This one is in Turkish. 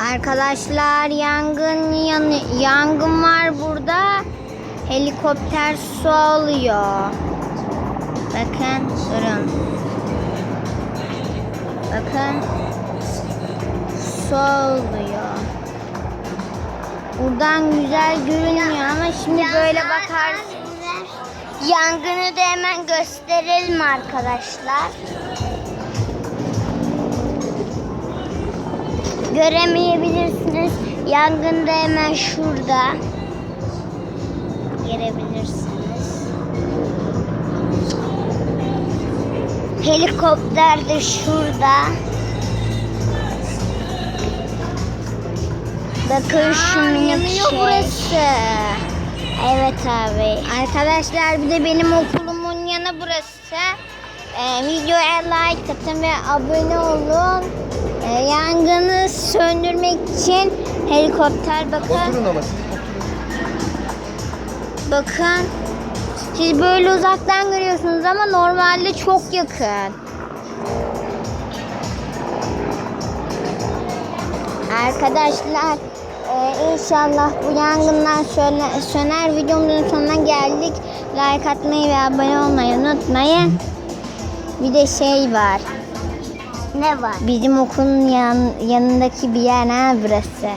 Arkadaşlar yangın yanı yangın var burada. Helikopter su alıyor. Bakın durun. Bakın. Su alıyor. Buradan güzel görünüyor ama şimdi böyle bakarsın. Yangını da hemen gösterelim arkadaşlar. Göremeyebilirsiniz. Yangın da hemen şurada. Görebilirsiniz. Helikopter de şurada. Bakın şu minik şey. burası. Evet abi. Arkadaşlar bir de benim okulumun yanı burası. Ee, videoya like atın ve abone olun. Ee, yangını söndürmek için helikopter bakın. Oturun ama siz Bakın. Siz böyle uzaktan görüyorsunuz ama normalde çok yakın. Arkadaşlar e, inşallah bu yangından söner, söner videomuzun sonuna geldik. Like atmayı ve abone olmayı unutmayın. Bir de şey var. Ne var? Bizim okulun yan, yanındaki bir yer ha burası.